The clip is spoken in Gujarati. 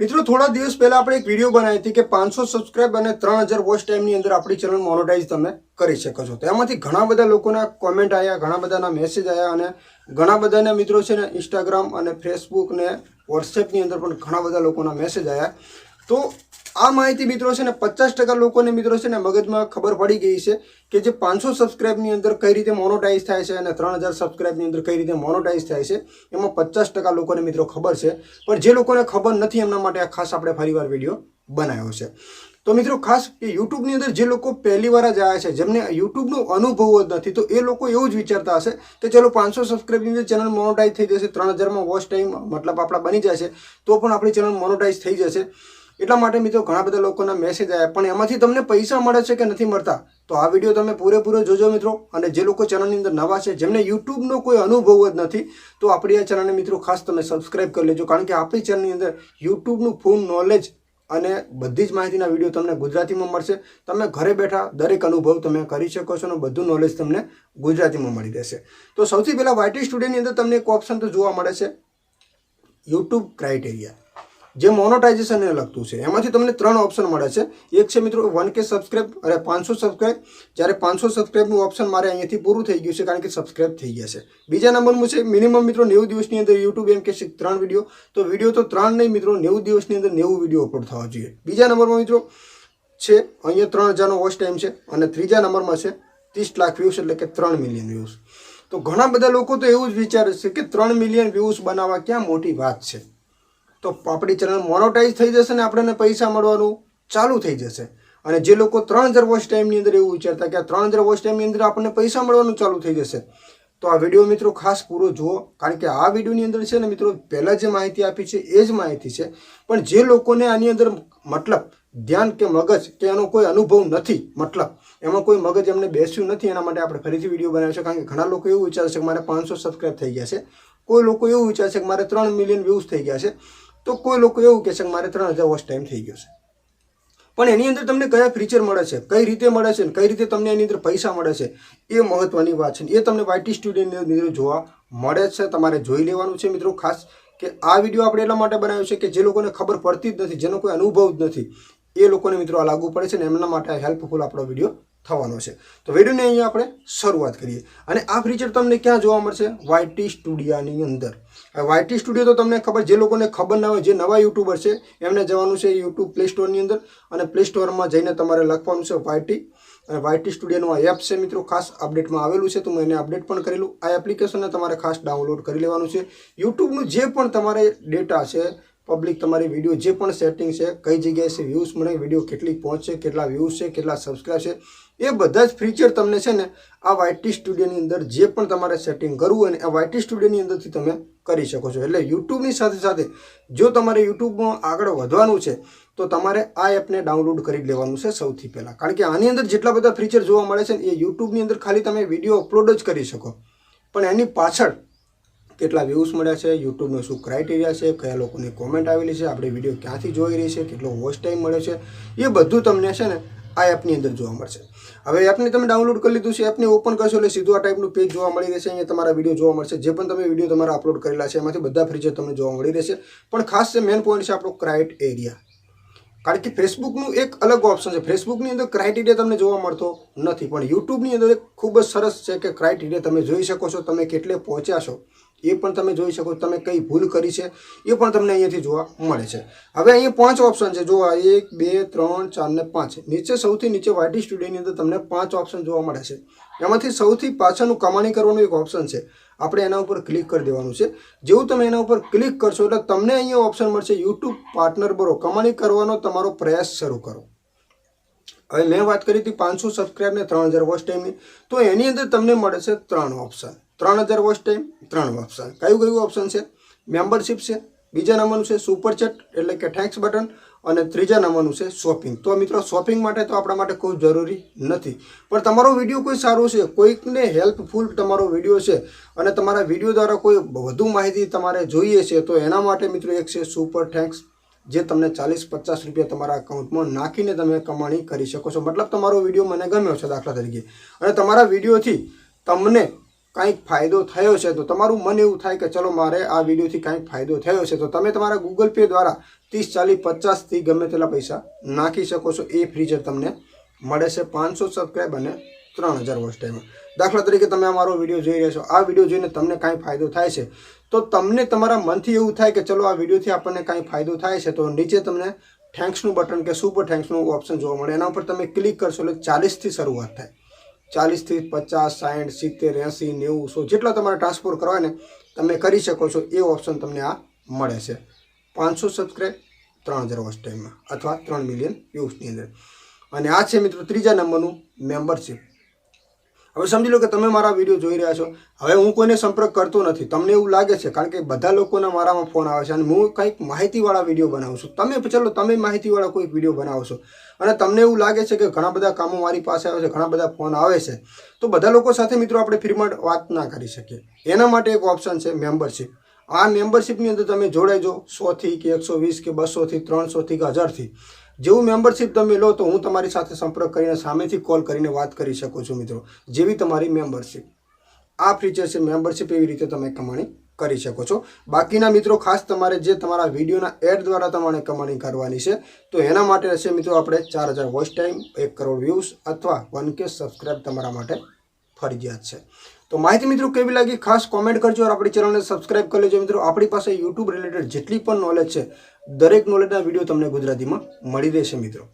મિત્રો, થોડા દિવસ પહેલા આપણે એક વીડિયો બનાવી હતી કે પાંચસો સબસ્ક્રાઇબ અને ત્રણ હજાર વોચ ટાઈમની અંદર આપણી ચેનલ મોનોટાઈઝ તમે કરી શકો છો. તો એમાંથી ઘણા બધા લોકોના કોમેન્ટ આવ્યા ઘણા બધાના મેસેજ આવ્યા અને ઘણા બધાના મિત્રો છે ને ઇન્સ્ટાગ્રામ અને ફેસબુક ને વોટ્સએપની અંદર પણ ઘણા બધા લોકોના મેસેજ આવ્યા તો આ માહિતી મિત્રો છે ને પચાસ ટકા લોકોને મિત્રો છે ને મગજમાં ખબર પડી ગઈ છે કે જે પાંચસો સબસ્ક્રાઇબની અંદર કઈ રીતે મોનોટાઈઝ થાય છે અને ત્રણ હજાર સબસ્ક્રાઇબની અંદર કઈ રીતે મોનોટાઈઝ થાય છે, એમાં પચાસ ટકા લોકોને મિત્રો ખબર છે. પણ જે લોકોને ખબર નથી એમના માટે આ ખાસ આપણે ફરીવાર વીડિયો બનાવ્યો છે. તો મિત્રો ખાસ કે યુટ્યુબની અંદર જે લોકો પહેલી વાર જ આવ્યા છે, જેમને યુટ્યુબનો અનુભવ જ નથી, તો એ લોકો એવું જ વિચારતા હશે કે ચલો પાંચસો સબસ્ક્રાઇબની અંદર ચેનલ મોનોટાઈઝ થઈ જશે, ત્રણ હજારમાં વોચ ટાઈમ મતલબ આપણા બની જશે, તો પણ આપણી ચેનલ મોનોટાઈઝ થઈ જશે. એટલા માટે મિત્રો ઘણા બધા લોકોના મેસેજ આવ્યા. પણ એમાંથી તમને પૈસા મળે છે કે નથી મળતા? તો આ વીડિયો તમે પૂરેપૂરો જોજો મિત્રો. અને જે લોકો ચેનલની અંદર નવા છે, જેમને યુટ્યુબનો કોઈ અનુભવ જ નથી, તો આપણી આ ચેનલને મિત્રો ખાસ તમે સબસ્ક્રાઇબ કરી લેજો. કારણ કે આપણી ચેનલની અંદર યુટ્યુબનું ફૂલ નોલેજ અને બધી જ માહિતીના વીડિયો તમને ગુજરાતીમાં મળશે. તમે ઘરે બેઠા દરેક અનુભવ તમે કરી શકો છો અને બધું નોલેજ તમને ગુજરાતીમાં મળી રહેશે. તો સૌથી પહેલાં વાયટી સ્ટુડિયોની અંદર તમને એક ઓપ્શન તો જોવા મળે છે. યુટ્યુબ ક્રાઇટેરિયા જે મોનોટાઇઝેશનને લગતું છે. એમાંથી તમને ત્રણ ઓપ્શન મળે છે. એક છે મિત્રો વન કે સબસ્ક્રાઇબ અરે પાંચસો સબસ્ક્રાઇબ જ્યારે પાંચસો સબસ્ક્રાઇબનું ઓપ્શન મારે અહીંયાથી પૂરું થઈ ગયું છે કારણ કે સબસ્ક્રાઇબ થઈ ગયા છે. બીજા નંબરનું છે મિનિમમ મિત્રો નેવું દિવસની અંદર યુટ્યુબ એમ કે છે ત્રણ વીડિયો તો વીડિયો તો ત્રણ નહીં મિત્રો, નેવું દિવસની અંદર નેવું વીડિયો અપલોડ થવા જોઈએ. બીજા નંબરમાં મિત્રો છે, અહીંયા ત્રણ હજારનો વોચ ટાઈમ છે અને ત્રીજા નંબરમાં છે ત્રીસ લાખ વ્યૂઝ એટલે કે ત્રણ મિલિયન વ્યૂઝ તો ઘણા બધા લોકો તો એવું જ વિચારે છે કે ત્રણ મિલિયન વ્યૂઝ બનાવવા ક્યાં મોટી વાત છે. તો આપણી ચેનલ મોનોટાઈઝ થઈ જશે ને આપણને પૈસા મળવાનું ચાલુ થઈ જશે. અને જે લોકો ત્રણ હજાર વોચ ટાઈમની અંદર એવું વિચારતા કે આ ત્રણ હજાર વોચ ટાઈમની અંદર આપણને પૈસા મળવાનું ચાલુ થઈ જશે. તો આ વીડિયો મિત્રો ખાસ પૂરો જુઓ. કારણ કે આ વિડીયોની અંદર છે ને મિત્રો પહેલાં જે માહિતી આપી છે એ જ માહિતી છે. પણ જે લોકોને આની અંદર મતલબ ધ્યાન કે મગજ કે એનો કોઈ અનુભવ નથી, મતલબ એમાં કોઈ મગજ એમને બેસ્યું નથી, એના માટે આપણે ફરીથી વીડિયો બનાવ્યો છે કારણ કે ઘણા લોકો એવું વિચારે છે કે મારે પાંચસો સબસ્ક્રાઈબ થઈ ગયા છે. કોઈ લોકો એવું વિચારે છે કે મારે ત્રણ મિલિયન વ્યૂઝ થઈ ગયા છે. તો કોઈ લોકો એવું કહે છે કે મારે ત્રણ હજાર વોચ ટાઈમ થઈ ગયો છે. પણ એની અંદર તમને કયા ફીચર મળે છે? કઈ રીતે મળે છે કઈ રીતે તમને એની અંદર પૈસા મળે છે? એ મહત્વની વાત છે એ તમને વાયટી સ્ટુડિયોની અંદર જોવા મળે છે. તમારે જોઈ લેવાનું છે મિત્રો ખાસ કે આ વીડિયો આપણે એટલા માટે બનાવ્યો છે કે જે લોકોને ખબર પડતી જ નથી, જેનો કોઈ અનુભવ જ નથી, એ લોકોને મિત્રો આ લાગુ પડે છે ને એમના માટે હેલ્પફુલ આપણો વીડિયો થવાનો છે. તો વિડીયોની અહીંયા આપણે શરૂઆત કરીએ. અને આ ફીચર તમને ક્યાં જોવા મળશે? વાયટી સ્ટુડિયાની અંદર. વાયટી સ્ટુડિયો તો તમને ખબર, જે લોકોને ખબર ના હોય, જે નવા યુટ્યુબર છે, એમને જવાનું છે યુટ્યુબ પ્લે સ્ટોરની અંદર. અને પ્લે સ્ટોરમાં જઈને તમારે લખવાનું છે વાયટી અને વાયટી સ્ટુડિયોનું આ એપ છે મિત્રો, ખાસ અપડેટમાં આવેલું છે, તો મેં એને અપડેટ પણ કરેલું. આ એપ્લિકેશનને તમારે ખાસ ડાઉનલોડ કરી લેવાનું છે. યુટ્યુબનું જે પણ તમારે ડેટા છે પબ્લિક તમારી વીડિયો જે પણ સેટિંગ છે, કઈ જગ્યાએ છે વ્યૂઝ મળે વીડિયો કેટલી પહોંચશે કેટલા વ્યૂઝ છે, કેટલા સબસ્ક્રાઈબ છે, એ બધા જ ફીચર તમને છે ને આ વાયટી સ્ટુડિયોની અંદર જે પણ તમારે સેટિંગ કરવું હોય ને, આ વાયટી સ્ટુડિયોની અંદરથી તમે કરી શકો છો. એટલે યુટ્યુબની સાથે સાથે જો તમારે યુટ્યુબમાં આગળ વધવાનું છે, તો તમારે આ એપને ડાઉનલોડ કરી લેવાનું છે સૌથી પહેલાં. કારણ કે આની અંદર જેટલા બધા ફીચર જોવા મળે છે ને, એ યુટ્યુબની અંદર ખાલી તમે વીડિયો અપલોડ જ કરી શકો. પણ એની પાછળ કેટલા વ્યૂઝ મળ્યા છે યુટ્યુબનો શું ક્રાઇટેરિયા છે, કયા લોકોની કોમેન્ટ આવેલી છે, આપણે વીડિયો ક્યાંથી જોઈ રહી છે, કેટલો વોચ ટાઈમ મળ્યો છે, એ બધું તમને છે ને આ એપની અંદર જોવા મળશે. હવે એપને તમે ડાઉનલોડ કરી લીધું છે એપને ઓપન કરશો એટલે સીધું આ ટાઈપનું પેજ જોવા મળી રહેશે, અહીંયા તમારા વીડિયો જોવા મળશે, જે પણ તમે વીડિયો તમારા અપલોડ કરેલા છે, એમાંથી બધા ફ્રીજર તમને જોવા મળી રહેશે. પણ ખાસ છે મેન પોઈન્ટ છે આપણો ક્રાઇટ એરિયા કારણ કે ફેસબુકનું એક અલગ ઓપ્શન છે. ફેસબુકની અંદર ક્રાઇટેરિયા તમને જોવા મળતો નથી, પણ યુટ્યુબની અંદર એક ખૂબ જ સરસ છે કે ક્રાઇટેરિયા તમે જોઈ શકો છો, તમે કેટલે પહોંચ્યા છો. એ પણ તમે જોઈ શકો, તમે કઈ ભૂલ કરી છે, એ પણ તમને અહીંયાથી જોવા મળે છે. હવે અહીંયા પાંચ ઓપ્શન છે, જોવા, એક, બે, ત્રણ, ચાર ને પાંચ. નીચે સૌથી નીચે વાયટી સ્ટુડિયોની અંદર તમને પાંચ ઓપ્શન જોવા મળે છે. એમાંથી સૌથી પાછળનું કમાણી કરવાનું એક ઓપ્શન છે. આપણે એના ઉપર ક્લિક કરી દેવાનું છે. જેવું તમે એના ઉપર ક્લિક કરશો એટલે તમને અહીંયા ઓપ્શન મળશે યુટ્યુબ પાર્ટનર બરો. કમાણી કરવાનો તમારો પ્રયાસ શરૂ કરો. હવે મેં વાત કરી હતી પાંચસો સબસ્ક્રાઈબ ને ત્રણ હજાર વોચ ટાઈમની તો એની અંદર તમને મળે છે ત્રણ ઓપ્શન ત્રણ હજાર વોચ ટાઈમ, ત્રણ ઓપ્શન. કયું કયું ઓપ્શન છે? મેમ્બરશિપ છે, બીજા નંબરનું છે સુપર ચેટ, એટલે કે થેન્ક્સ બટન, અને ત્રીજા નંબરનું છે શોપિંગ. તો મિત્રો, શોપિંગ માટે તો આપણા માટે કોઈ જરૂરી નથી. પણ તમારો વીડિયો કોઈ સારો છે, કોઈકને હેલ્પફુલ તમારો વીડિયો છે, અને તમારા વીડિયો દ્વારા કોઈ વધુ માહિતી તમારે જોઈએ છે, તો એના માટે મિત્રો એક છે સુપર થેન્ક્સ, જે તમને ચાલીસ પચાસ રૂપિયા તમારા અકાઉન્ટમાં નાખીને તમે કમાણી કરી શકો છો. મતલબ, તમારો વીડિયો મને ગમ્યો છે દાખલા તરીકે. અને તમારા વિડીયોથી તમને કાંઈક ફાયદો થયો છે, તો તમારું મન એવું થાય કે ચલો મારે આ વિડીયોથી કાંઈક ફાયદો થયો છે, તો તમે તમારા ગૂગલ પે દ્વારા ત્રીસ, ચાલીસ, પચાસથી ગમે તેટલા પૈસા નાખી શકો છો. એ ફ્રીજર તમને મળે છે પાંચસો સબસ્ક્રાઈબ અને ત્રણ હજાર વોચ ટાઈમ દાખલા તરીકે તમે અમારો વીડિયો જોઈ રહ્યા છો. આ વીડિયો જોઈને તમને કાંઈ ફાયદો થાય છે, તો તમને તમારા મનથી એવું થાય કે ચલો આ વિડીયોથી આપણને કાંઈ ફાયદો થાય છે, તો નીચે તમને થેન્ક્સનું બટન કે સુપર થેન્ક્સનું ઓપ્શન જોવા મળે. એના ઉપર તમે ક્લિક કરશો એટલે ચાલીસથી શરૂઆત થાય. ચાલીસથી પચાસ સાઠ સિત્તેર, એંસી, નેવું, સો જેટલા તમારે ટ્રાન્સફર કરવા ને, તમે કરી શકો છો. એ ઓપ્શન તમને આ મળે છે. પાંચસો સબસ્ક્રાઈબ ત્રણ હજાર વોચ ટાઈમમાં અથવા ત્રણ મિલિયન વ્યૂઝની અંદર. અને આ છે મિત્રો ત્રીજા નંબરનું મેમ્બરશિપ હવે સમજી લો કે તમે મારા વીડિયો જોઈ રહ્યા છો. હવે હું કોઈને સંપર્ક કરતો નથી. તમને એવું લાગે છે, કારણ કે બધા લોકોના મારામાં ફોન આવે છે અને હું કંઈક માહિતીવાળા વીડિયો બનાવું છું. તમે ચલો, તમે માહિતીવાળા કોઈક વીડિયો બનાવો છો. અને તમને એવું લાગે છે કે ઘણા બધા કામો મારી પાસે આવે છે, ઘણા બધા ફોન આવે છે. તો બધા લોકો સાથે મિત્રો આપણે ફ્રીમાં વાત ના કરી શકીએ. એના માટે એક ઓપ્શન છે મેમ્બરશીપ આ મેમ્બરશિપની અંદર તમે જોડાઈ જાઓ. સોથી કે એકસો વીસ કે બસોથી ત્રણસોથી કે હજારથી. જેવું મેમ્બરશિપ તમે લો તો હું તમારી સાથે સંપર્ક કરીને સામેથી કોલ કરીને વાત કરી શકું છું મિત્રો. જેવી તમારી મેમ્બરશિપ આ ફીચર છે મેમ્બરશિપ એવી રીતે તમે કમાણી કરી શકો છો. બાકીના મિત્રો, ખાસ તમારે જે તમારા વિડીયોના એડ દ્વારા તમારે કમાણી કરવાની છે, તો એના માટે હશે મિત્રો આપણે ચાર હજાર વોચ ટાઈમ એક કરોડ વ્યૂઝ અથવા વન કે સબસ્ક્રાઈબ તમારા માટે ફરજિયાત છે. તો માહિતી મિત્રો કેવી લાગી? ખાસ કોમેન્ટ કરજો અને આપણી ચેનલને સબસ્ક્રાઇબ કરી લેજો મિત્રો. આપણી પાસે યુટ્યુબ રિલેટેડ જેટલી પણ નોલેજ છે, દરેક નોલેજના વીડિયો તમને ગુજરાતીમાં મળી રહેશે મિત્રો.